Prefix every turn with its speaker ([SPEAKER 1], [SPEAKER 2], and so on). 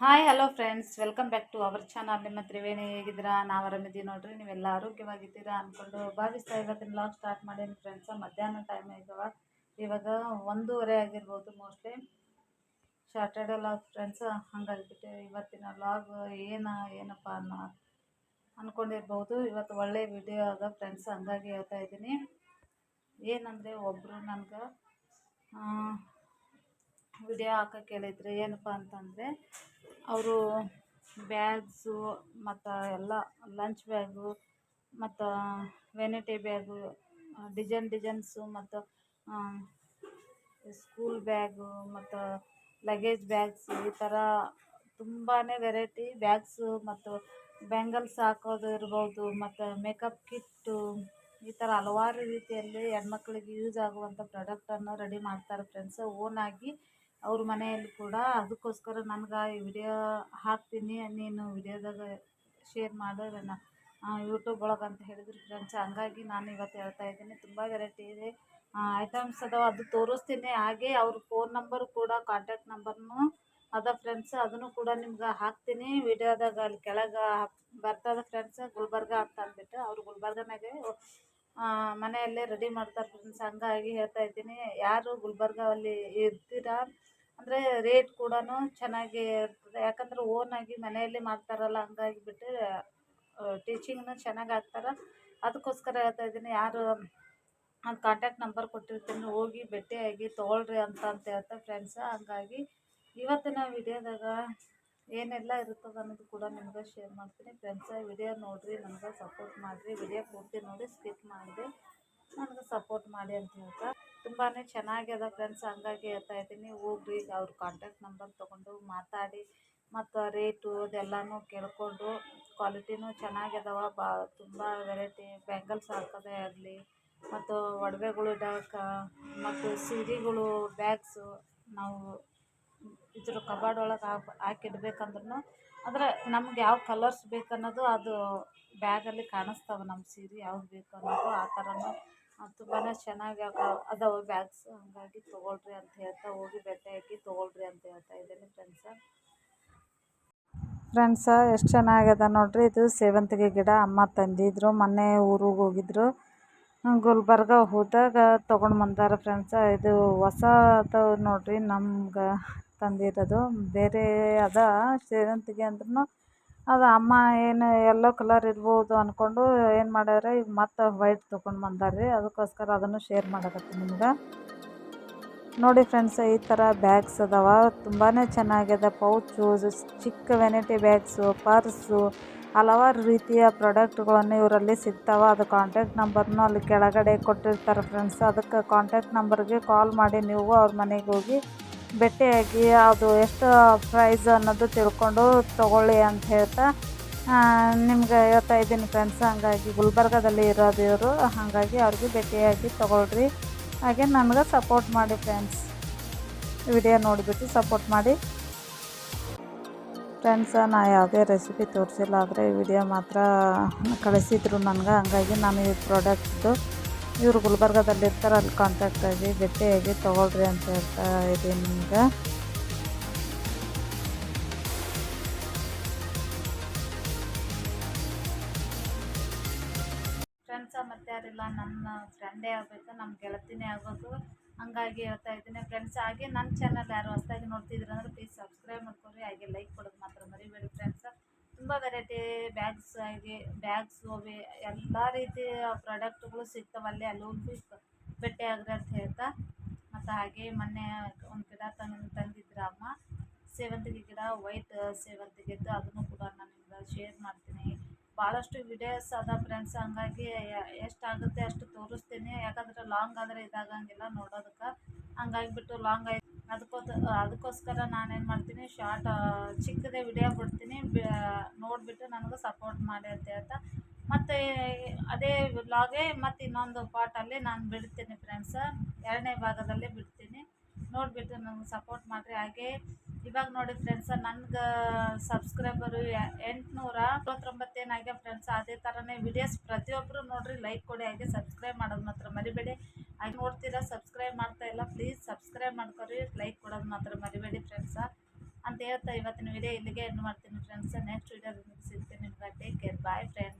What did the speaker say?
[SPEAKER 1] Hi hello friends welcome back to our channel ನಿಮ್ಮ ತ್ರಿವೇಣಿ ಹೇಗಿದ್ದೀರಾ? ನಾವು ಆರಾಮಿದ್ದೀವಿ ನೋಡ್ರಿ. ನೀವೆಲ್ಲ ಆರೋಗ್ಯವಾಗಿದ್ದೀರಾ ಅಂದ್ಕೊಂಡು ಭಾವಿಸ್ತಾ ಇವತ್ತಿನ ಲಾಗ್ ಸ್ಟಾರ್ಟ್ ಮಾಡೀನಿ ಫ್ರೆಂಡ್ಸ ಮಧ್ಯಾಹ್ನ ಟೈಮ್ ಇದ್ದಾವ ಇವಾಗ ಒಂದೂವರೆ ಆಗಿರ್ಬೋದು ಮೋಸ್ಟ್ಲಿ ಸ್ಯಾಟರ್ಡೆ ಲಾಗ್ ಫ್ರೆಂಡ್ಸ್ ಹಂಗಾಗಿಬಿಟ್ಟು ಇವತ್ತಿನ ಲಾಗ್ ಏನು, ಏನಪ್ಪ ಅನ್ನೋ ಅಂದ್ಕೊಂಡಿರ್ಬೋದು ಇವತ್ತು ಒಳ್ಳೆ ವಿಡಿಯೋ ಆಗ ಫ್ರೆಂಡ್ಸ್ ಹಂಗಾಗಿ ಹೇಳ್ತಾ ಇದ್ದೀನಿ. ಏನಂದರೆ ಒಬ್ಬರು ನನಗೆ ವಿಡಿಯೋ ಹಾಕಕ್ಕೆ ಹೇಳಿದ್ರು ಏನಪ್ಪ ಅಂತಂದರೆ ಅವರು ಬ್ಯಾಗ್ಸು ಮತ್ತು ಎಲ್ಲ ಲಂಚ್ ಬ್ಯಾಗು ಮತ್ತು ವೆನಿಟಿ ಬ್ಯಾಗು ಡಿಸೈನ್ ಡಿಸೈನ್ಸು ಮತ್ತು ಸ್ಕೂಲ್ ಬ್ಯಾಗು ಮತ್ತು ಲಗೇಜ್ ಬ್ಯಾಗ್ಸು ಈ ಥರ ತುಂಬಾ ವೆರೈಟಿ ಬ್ಯಾಗ್ಸು ಮತ್ತು ಬ್ಯಾಂಗಲ್ಸ್ ಹಾಕೋದು ಇರ್ಬೋದು, ಮತ್ತು ಮೇಕಪ್ ಕಿಟ್ಟು ಈ ಥರ ಹಲವಾರು ರೀತಿಯಲ್ಲಿ ಹೆಣ್ಮಕ್ಳಿಗೆ ಯೂಸ್ ಆಗುವಂಥ ಪ್ರಾಡಕ್ಟನ್ನು ರೆಡಿ ಮಾಡ್ತಾರೆ ಫ್ರೆಂಡ್ಸ್ ಓನಾಗಿ ಅವ್ರ ಮನೆಯಲ್ಲಿ ಕೂಡ ಅದಕ್ಕೋಸ್ಕರ ನನ್ಗೆ ಈ ವಿಡಿಯೋ ಹಾಕ್ತೀನಿ. ನೀನು ವಿಡಿಯೋದಾಗ ಶೇರ್ ಮಾಡು ಯೂಟ್ಯೂಬ್ ಒಳಗೆ ಅಂತ ಹೇಳಿದ್ರು ಫ್ರೆಂಡ್ಸ್. ಹಂಗಾಗಿ ನಾನು ಇವತ್ತು ಹೇಳ್ತಾ ಇದ್ದೀನಿ. ತುಂಬ ವೆರೈಟಿ ಇದೆ. ಐಟಮ್ಸ್ ಅದಾವೆ, ಅದು ತೋರಿಸ್ತೀನಿ. ಹಾಗೆ ಅವ್ರ ಫೋನ್ ನಂಬರು ಕೂಡ, ಕಾಂಟ್ಯಾಕ್ಟ್ ನಂಬರ್ನು ಅದ ಫ್ರೆಂಡ್ಸ್. ಅದನ್ನು ಕೂಡ ನಿಮ್ಗೆ ಹಾಕ್ತೀನಿ. ವಿಡಿಯೋದಾಗ ಅಲ್ಲಿ ಕೆಳಗೆ ಬರ್ತದೆ ಫ್ರೆಂಡ್ಸ್ ಗುಲ್ಬರ್ಗ ಅಂತ ಅಂದ್ಬಿಟ್ಟು, ಅವ್ರು ಗುಲ್ಬರ್ಗನಾಗೆ ಮನೆಯಲ್ಲೇ ರೆಡಿ ಮಾಡ್ತಾರೆ ಫ್ರೆಂಡ್ಸ್ ಹಂಗಾಗಿ ಹೇಳ್ತಾ ಇದ್ದೀನಿ. ಯಾರು ಗುಲ್ಬರ್ಗಾವಲ್ಲಿ ಇರ್ತೀರಾ? ಅಂದರೆ ರೇಟ್ ಕೂಡ ಚೆನ್ನಾಗಿ ಇರ್ತದೆ. ಯಾಕಂದರೆ ಓನಾಗಿ ಮನೆಯಲ್ಲಿ ಮಾಡ್ತಾರಲ್ಲ, ಹಂಗಾಗಿ ಬಿಟ್ಟು ಟೀಚಿಂಗ್ನು ಚೆನ್ನಾಗಿ ಆಗ್ತಾರೆ. ಅದಕ್ಕೋಸ್ಕರ ಹೇಳ್ತಾ ಇದ್ದೀನಿ. ಯಾರು ಅದು ಕಾಂಟ್ಯಾಕ್ಟ್ ನಂಬರ್ ಕೊಟ್ಟಿರ್ತೀನಿ. ಹೋಗಿ ಭೇಟಿಯಾಗಿ ತೊಗೊಳ್ರಿ ಅಂತ ಅಂತ ಹೇಳ್ತಾ ಫ್ರೆಂಡ್ಸ ಹಂಗಾಗಿ ಇವತ್ತಿನ ವಿಡಿಯೋದಾಗ ಏನೆಲ್ಲ ಇರುತ್ತದೆ ಅನ್ನೋದು ಕೂಡ ನಿಮ್ಗೆ ಶೇರ್ ಮಾಡ್ತೀನಿ. ಫ್ರೆಂಡ್ಸ ವಿಡಿಯೋ ನೋಡಿರಿ ನನಗೆ ಸಪೋರ್ಟ್ ಮಾಡಿರಿ. ವಿಡಿಯೋ ಪೂರ್ತಿ ನೋಡಿ ಸ್ಕಿಪ್ ಮಾಡಿದೆ ನನಗೆ ಸಪೋರ್ಟ್ ಮಾಡಿ ಅಂತ ಹೇಳ್ತಾ. ತುಂಬಾ ಚೆನ್ನಾಗಿದೆ ಫ್ರೆಂಡ್ಸ್ ಹಂಗಾಗಿ ಹೇಳ್ತಾ ಇದ್ದೀನಿ. ಹೋಗ್ರಿ, ಅವ್ರ ಕಾಂಟ್ಯಾಕ್ಟ್ ನಂಬರ್ ತೊಗೊಂಡು ಮಾತಾಡಿ. ಮತ್ತು ರೇಟು ಅದೆಲ್ಲನೂ ಕೇಳಿಕೊಂಡು ಕ್ವಾಲಿಟಿನೂ ಚೆನ್ನಾಗಿದಾವ ಬಾ, ತುಂಬ ವೆರೈಟಿ ಬ್ಯಾಂಗಲ್ಸ್ ಹಾಕೋದೇ ಆಗಲಿ, ಮತ್ತು ಒಡವೆಗಳು ಡಾಕ ಮತ್ತು ಸೀರೆಗಳು ಬ್ಯಾಗ್ಸು ನಾವು ಇದ್ರ ಕಬಾರ್ಡ್ ಒಳಗೆ ಹಾಕಿ ಹಾಕಿಡ್ಬೇಕಂದ್ರೂ ಅಂದ್ರೆ ನಮ್ಗೆ ಯಾವ ಕಲರ್ಸ್ ಬೇಕನ್ನೋದು ಅದು ಬ್ಯಾಗಲ್ಲಿ ಕಾಣಿಸ್ತವೆ ನಮ್ಮ ಸೀರೆ ಯಾವ್ದು ಬೇಕು ಅನ್ನೋದು ಆ ಥರನೂ ತುಂಬಾ ಚೆನ್ನಾಗಿ ಅದಾವೆ ಬ್ಯಾಗ್ಸ್ ಹಂಗಾಗಿ ತೊಗೊಳ್ರಿ ಅಂತ ಹೇಳ್ತಾ ಹೋಗಿ ಭೇಟಿಯಾಗಿ ತೊಗೊಳ್ರಿ ಅಂತ ಹೇಳ್ತಾ ಇದ್ದೀನಿ ಫ್ರೆಂಡ್ಸ ಫ್ರೆಂಡ್ಸ ಎಷ್ಟು ಚೆನ್ನಾಗಿದೆ ನೋಡ್ರಿ? ಇದು ಸೇವಂತಿಗೆ ಗಿಡ ಅಮ್ಮ ತಂದಿದ್ರು. ಮೊನ್ನೆ ಊರಿಗೆ ಹೋಗಿದ್ರು. ಗುಲ್ಬರ್ಗ ಹೋದಾಗ ತೊಗೊಂಡು ಬಂದಾರ ಫ್ರೆಂಡ್ಸ ಇದು ಹೊಸ ಅದಾವ ನೋಡ್ರಿ. ನಮ್ಗೆ ತಂದಿರೋದು. ಬೇರೆ ಅದ, ಸೇವಂತಿಗೆ ಅಂದ್ರೂ ಅದು ಅಮ್ಮ ಏನು ಎಲ್ಲೋ ಕಲರ್ ಇರ್ಬೋದು ಅಂದ್ಕೊಂಡು ಏನು ಮಾಡ್ಯಾರ, ಈಗ ಮತ್ತೆ ವೈಟ್ ತೊಗೊಂಡು ಬಂದಾರ್ರಿ. ಅದಕ್ಕೋಸ್ಕರ ಅದನ್ನು ಶೇರ್ ಮಾಡಕತ್ತೀನಿ ನಿಮ್ಗೆ. ನೋಡಿ ಫ್ರೆಂಡ್ಸ್ ಈ ಥರ ಬ್ಯಾಗ್ಸ್ ಅದಾವ. ತುಂಬಾ ಚೆನ್ನಾಗಿದೆ. ಪೌಚು ಚಿಕ್ಕ ವೆನಿಟಿ ಬ್ಯಾಗ್ಸು ಪರ್ಸು ಹಲವಾರು ರೀತಿಯ ಪ್ರಾಡಕ್ಟ್ಗಳನ್ನು ಇವರಲ್ಲಿ ಸಿಗ್ತಾವೆ. ಅದು ಕಾಂಟ್ಯಾಕ್ಟ್ ನಂಬರ್ನು ಅಲ್ಲಿ ಕೆಳಗಡೆ ಕೊಟ್ಟಿರ್ತಾರೆ ಫ್ರೆಂಡ್ಸ್ ಅದಕ್ಕೆ ಕಾಂಟ್ಯಾಕ್ಟ್ ನಂಬರ್ಗೆ ಕಾಲ್ ಮಾಡಿ ನೀವು ಅವ್ರ ಮನೆಗೆ ಹೋಗಿ ಭೇಟಿಯಾಗಿ ಅದು ಎಷ್ಟು ಪ್ರೈಸ್ ಅನ್ನೋದು ತಿಳ್ಕೊಂಡು ತೊಗೊಳ್ಳಿ ಅಂತ ಹೇಳ್ತಾ ನಿಮ್ಗೆ ಹೇಳ್ತಾ ಇದ್ದೀನಿ ಫ್ರೆಂಡ್ಸ್ ಹಂಗಾಗಿ ಗುಲ್ಬರ್ಗದಲ್ಲಿ ಇರೋದು ಇವರು ಹಾಗಾಗಿ ಅವ್ರಿಗೆ ಭೇಟಿಯಾಗಿ ತೊಗೊಳ್ರಿ. ಹಾಗೆ ನನಗೆ ಸಪೋರ್ಟ್ ಮಾಡಿ ಫ್ರೆಂಡ್ಸ್ ವಿಡಿಯೋ ನೋಡಿಬಿಟ್ಟು ಸಪೋರ್ಟ್ ಮಾಡಿ. ಫ್ರೆಂಡ್ಸ ನಾ ಯಾವುದೇ ರೆಸಿಪಿ ತೋರಿಸಿಲ್ಲ, ಆದರೆ ವಿಡಿಯೋ ಮಾತ್ರ ಕಳಿಸಿದ್ರು ನನಗೆ, ಹಂಗಾಗಿ ನಾನು ಈ ಪ್ರಾಡಕ್ಟ್ದು ಇವರು ಗುಲ್ಬರ್ಗದಲ್ಲಿ ಇರ್ತಾರೆ ಅಲ್ಲಿ ಕಾಂಟ್ಯಾಕ್ಟ್ ಆಗಿ ಭೇಟಿಯಾಗಿ ತೊಗೊಳ್ರಿ ಅಂತ ಹೇಳ್ತಾ ಇದ್ದೀನಿ ನಿಮ್ಗೆ. ಫ್ರೆಂಡ್ಸ ಮತ್ತೆ ಯಾರಿಲ್ಲ, ನನ್ನ ಫ್ರೆಂಡೇ ಆಗಬೇಕು ನಮ್ಮ ಗೆಳತಿನೇ ಆಗಬೇಕು. ಹಂಗಾಗಿ ಹೇಳ್ತಾ ಇದ್ದೀನಿ ಫ್ರೆಂಡ್ಸ್ ಹಾಗೆ ನನ್ನ ಚಾನಲ್ ಯಾರು ಹೊಸದಾಗಿ ನೋಡ್ತಿದ್ರು ಅಂದ್ರೆ ಪ್ಲೀಸ್ ಸಬ್ಸ್ಕ್ರೈಬ್ ಮಾಡ್ಕೊಳ್ರಿ ಹಾಗೆ ಲೈಕ್ ಕೊಡೋದು ಮಾತ್ರ ಮರಿಬೇಡಿ ಫ್ರೆಂಡ್ಸ್ ತುಂಬ ವೆರೈಟಿ ಬ್ಯಾಗ್ಸ್ ಆಗಿ ಬ್ಯಾಗ್ಸ್ ಅವೆ, ಎಲ್ಲ ರೀತಿಯ ಪ್ರಾಡಕ್ಟ್ಗಳು ಹೋಗಿ ಭೇಟಿ ಆಗ್ರಿ ಅಂತ ಹೇಳ್ತಾ, ಮತ್ತು ಹಾಗೆ ಮೊನ್ನೆ ಒಂದು ಗಿಡ ತಂದು, ತಂದಿದ್ರ ಅಮ್ಮ. ಸೇವಂತಿಗೆ ಗಿಡ ವೈಟ್ ಸೇವಂತಿಗೆದ್ದು ಅದನ್ನು ಕೂಡ ನಾನು ನಿಮ್ಗೆ ಶೇರ್ ಮಾಡ್ತೀನಿ. ಭಾಳಷ್ಟು ವಿಡಿಯೋಸ್ ಅದ ಫ್ರೆಂಡ್ಸ್ ಹಂಗಾಗಿ ಎಷ್ಟಾಗುತ್ತೆ ಅಷ್ಟು ತೋರಿಸ್ತೀನಿ. ಯಾಕಂದ್ರೆ ಲಾಂಗ್ ಆದರೆ ಇದಾಗಂಗಿಲ್ಲ ನೋಡೋದಕ್ಕೆ. ಹಂಗಾಗಿಬಿಟ್ಟು ಲಾಂಗ್ ಆಯ್ತು. ಅದಕ್ಕೋಸ್, ಅದಕ್ಕೋಸ್ಕರ ನಾನೇನು ಮಾಡ್ತೀನಿ ಶಾರ್ಟ್ ಚಿಕ್ಕದೇ ವಿಡಿಯೋ ಬಿಡ್ತೀನಿ ನೋಡಿಬಿಟ್ಟು ನನಗೆ ಸಪೋರ್ಟ್ ಮಾಡಿ ಅಂತ. ಹೇಳ್ತಾ ಮತ್ತು, ಅದೇ ವ್ಲಾಗೇ ಮತ್ತು ಇನ್ನೊಂದು ಪಾರ್ಟಲ್ಲಿ ನಾನು ಬಿಡ್ತೀನಿ ಫ್ರೆಂಡ್ಸ ಎರಡನೇ ಭಾಗದಲ್ಲಿ ಬಿಡ್ತೀನಿ. ನೋಡಿಬಿಟ್ಟು ನನಗೆ ಸಪೋರ್ಟ್ ಮಾಡಿರಿ. ಹಾಗೆ, ಇವಾಗ ನೋಡಿ ಫ್ರೆಂಡ್ಸ ನನ್ಗೆ ಸಬ್ಸ್ಕ್ರೈಬರು ಎಂಟುನೂರ ಆಗ್ಯಾವ ಫ್ರೆಂಡ್ಸ್ ಅದೇ ಥರನೇ ವಿಡಿಯೋಸ್ ಪ್ರತಿಯೊಬ್ಬರು ನೋಡಿರಿ ಲೈಕ್ ಕೊಡಿ, ಹಾಗೆ ಸಬ್ಸ್ಕ್ರೈಬ್ ಮಾಡೋದು ಮಾತ್ರ ಮರಿಬೇಡಿ. ಹಾಗೆ ನೋಡ್ತೀರಾ ಸಬ್ಸ್ಕ್ರೈಬ್ ಮಾಡ್ತಾ ಇಲ್ಲ ಪ್ಲೀಸ್ ಸಬ್ಸ್ಕ್ರೈಬ್ ಮಾಡ್ಕೊರಿ. ವಿಡಿಯೋ ಇಲ್ಲಿಗೆ ಎಂಡ್ ಮಾಡ್ತೀನಿ ಫ್ರೆಂಡ್ಸ್ ನೆಕ್ಸ್ಟ್ ವಿಡಿಯೋದಲ್ಲಿ ಸಿಗ್ತೀನಿ ನಿಮ್ಗೆ ಟೇಕ್ ಕೇರ್ ಬಾಯ್ ಫ್ರೆಂಡ್ಸ್